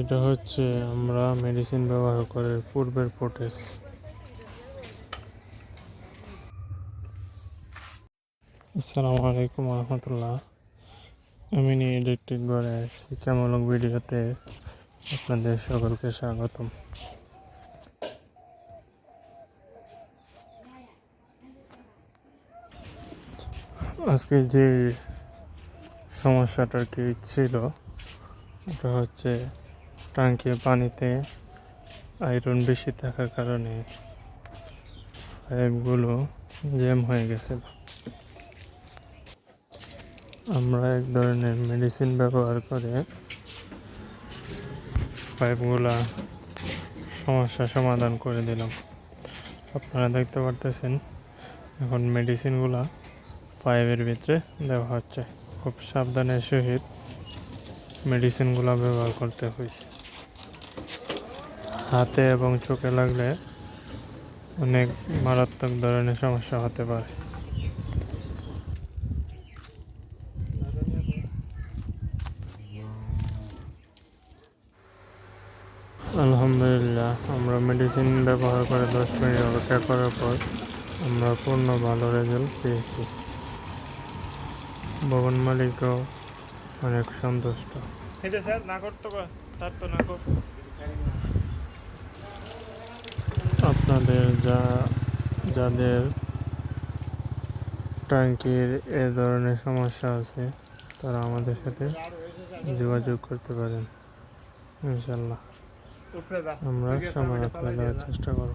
এটা হচ্ছে আমরা মেডিসিন ব্যবহার করে পূর্বের ফুটেজ আসসালামু আলাইকুম রহমতুল্লাহ আমি নিয়ে ইলেকট্রিক ঘরে শিক্ষামূলক ভিডিওতে আপনাদের সকলকে স্বাগতম। আজকে যে সমস্যাটা কি ছিল ওটা হচ্ছে ট্যাঙ্কির পানিতে আয়রন বেশি থাকার কারণে পাইপগুলো জ্যাম হয়ে গেছে। আমরা এক ধরনের মেডিসিন ব্যবহার করে পাইপগুলা সমস্যা সমাধান করে দিলাম। আপনারা দেখতে পারতেছেন, এখন মেডিসিনগুলা পাইপের ভিতরে দেওয়া হচ্ছে। খুব সাবধানের সহিত মেডিসিনগুলো ব্যবহার করতে হয়েছে। হাতে এবং চোখে লাগলে অনেক মারাত্মক ধরনের সমস্যা হতে পারে। আলহামদুলিল্লাহ, আমরা মেডিসিন ব্যবহার করে দশ মিনিট অপেক্ষা করার পর আমরা পূর্ণ ভালো রেজাল্ট পেয়েছি। ভবন মালিকও অনেক সন্তুষ্ট। এটা স্যার না করতো তার তো না আপনাদের যা যাদের ট্যাঙ্কির এ ধরনের সমস্যা আছে তারা আমাদের সাথে যোগাযোগ করতে পারেন। ইনশাল্লাহ। আমরা সমাধান করে দেওয়ার চেষ্টা করব।